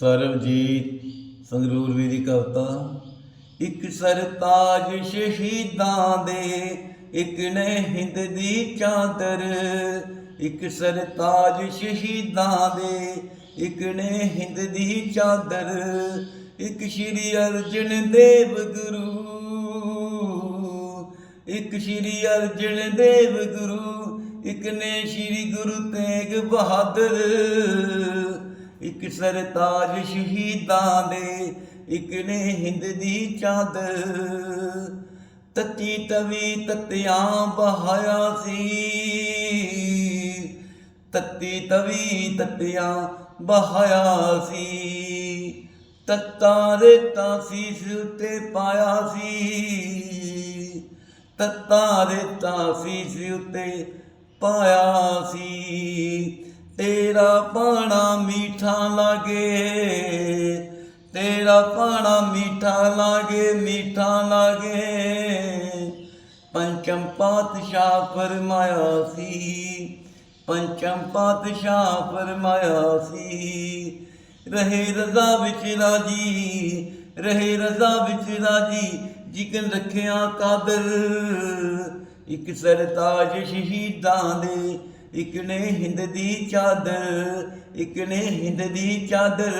ਸਰਬਜੀਤ ਸੰਗਰੂਰ ਵੀ ਦੀ ਕਵਿਤਾ, ਇੱਕ ਸਰਤਾਜ ਸ਼ਹੀਦਾਂ ਦੇ, ਇੱਕ ਨੇ ਹਿੰਦ ਦੀ ਚਾਦਰ, ਇੱਕ ਸਰਤਾਜ ਸ਼ਹੀਦਾਂ ਦੇ, ਇੱਕ ਨੇ ਹਿੰਦ ਦੀ ਚਾਦਰ, ਇੱਕ ਸ਼੍ਰੀ ਅਰਜਨ ਦੇਵ ਗੁਰੂ, ਇੱਕ ਸ਼੍ਰੀ ਅਰਜਨ ਦੇਵ ਗੁਰੂ, ਇੱਕ ਨੇ ਸ਼੍ਰੀ ਗੁਰੂ ਤੇਗ ਬਹਾਦਰ ਸਰਤਾਜ ਸ਼ਹੀਦਾਂ ਦੇ, ਇੱਕ ਨੇ ਹਿੰਦ ਦੀ ਚਾਦਰ। ਤਤੀ ਤਵੀ ਤਤਿਆਂ ਬਹਾਇਆ ਸੀ। ਤਤੀ ਤਵੀ ਤਤਿਆਂ ਬਹਾਇਆ ਸੀ। ਤਤਾਂ ਰੇਤਾਂ ਸੀਸ ਉੱਤੇ ਪਾਇਆ ਸੀ। ਤਤਾਂ ਰੇਤਾਂ ਸੀਸ ਉੱਤੇ ਪਾਇਆ ਸੀ। ਤੇਰਾ ਪਾਣਾ ਮੀਠਾ ਲਾਗੇ, ਤੇਰਾ ਪਾਣਾ ਮੀਠਾ ਲਾਗੇ ਮੀਠਾ ਲਾਗੇ। ਪੰਚਮ ਪਾਤਸ਼ਾਹ ਫਰਮਾਇਆ ਸੀ, ਪੰਚਮ ਪਾਤਸ਼ਾਹ ਫਰਮਾਇਆ ਸੀ, ਰਹੇ ਰਜ਼ਾ ਵਿੱਚ ਰਾਜੀ, ਰਹੇ ਰਜ਼ਾ ਵਿੱਚ ਰਾਜੀ ਜਿਕਨ ਰੱਖਿਆ ਕਾਦਰ, ਇੱਕ ਸਰਤਾਜ ਸ਼ਹੀਦਾਂ ਦੇ ਇੱਕ ਨੇ ਹਿੰਦ ਦੀ ਚਾਦਰ ਇੱਕ ਨੇ ਹਿੰਦ ਦੀ ਚਾਦਰ।